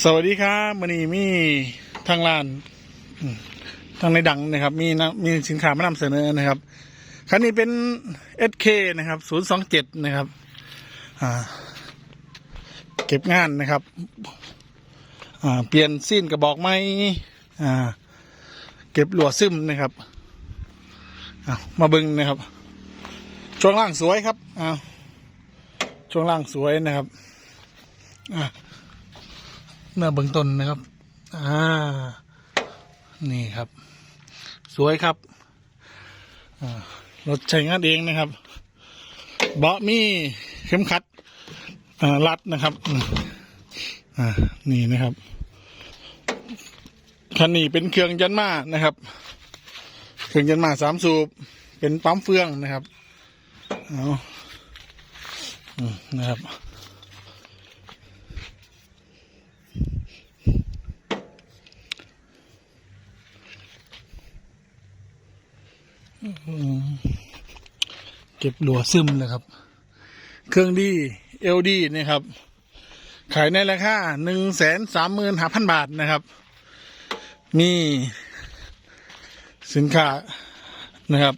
สวัสดีครับมันนี้มีทางร้านทางในดังนะครับ มีนะมีสินค้ามานำเสนอนะครับคันนี้เป็น SK นะครับ027นะครับ อ่า เก็บงานนะครับ อ่า เปลี่ยนสิ้นกระบอกไม้อ่า เก็บหลวดซึมนะครับอ่ามาบึงนะครับ ช่วงล่างสวยครับอ้าวช่วงล่างสวยนะครับ อ่า เนื้อเบื้องต้นนะครับ อ่า นี่ครับ สวยครับอ่ารถใช้งานเองนะครับ เบาะมีเข็มขัดรัดนะครับอ่านี่นะครับคันนี้เป็นเครื่องยันมานะครับ เครื่องยันมาสามสูบ เป็นปั๊มเฟืองนะครับ เอานะครับ เก็บหลัวซึมเลยครับ เครื่องดีเอลดีนะครับ ขายในราคาหนึ่งแสนสามหมื่นห้าพันบาทนะครับ มีสินค้านะครับ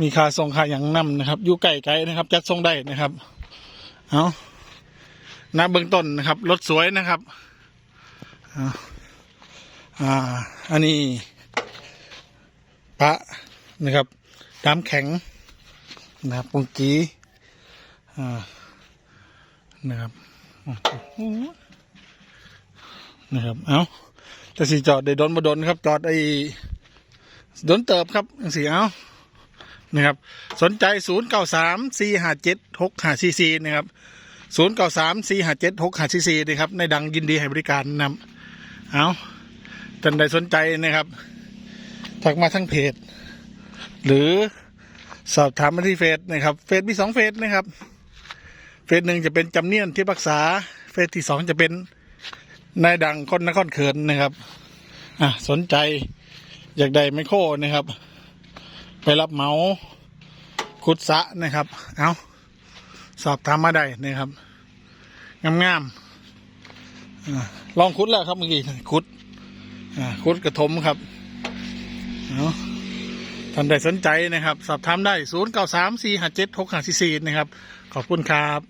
มีค่าส่งค่าอย่างนำนะครับอยู่ไกลไกลนะครับ จัดส่งได้นะครับเอาหน้าเบื้องต้นนะครับรถสวยนะครับอ่าอันนี้ พระ นะครับดำแข็งนะครับปงกีอ่านะครับนะครับ เอาแต่สีจอดได้โดนมาโดนครับ จอดไอ้โดนเติบครับสีเอานะครับ สนใจศูนย์เก้าสามสี่ห้าเจ็ดหกห้าสี่สี่นะครับศูนย์เก้าสามสี่ห้าเจ็ดหกห้าสี่สี่นะครับ ในดังยินดีให้บริการนะเอาท่านใดสนใจนะครับ ทักมาทั้งเพจ หรือสอบถามมาที่เฟซนะครับ เฟซมีสองเฟซนะครับ เฟซหนึ่งจะเป็นจำเนียนที่ปรึกษา เฟซที่สองจะเป็นนายดังคนนครเขินนะครับอะสนใจอยากได้ไมโครนะครับ ไปรับเมาขุดสะนะครับ เอาสอบถามมาได้นะครับ งามๆอะลองขุดแล้วครับเมื่อกี้ขุดอ่าขุดกระถมครับเอา ท่านใดสนใจนะครับ สอบถามได้ 0 9 3 4 5 7 6 5 4 4 นะครับ ขอบคุณครับ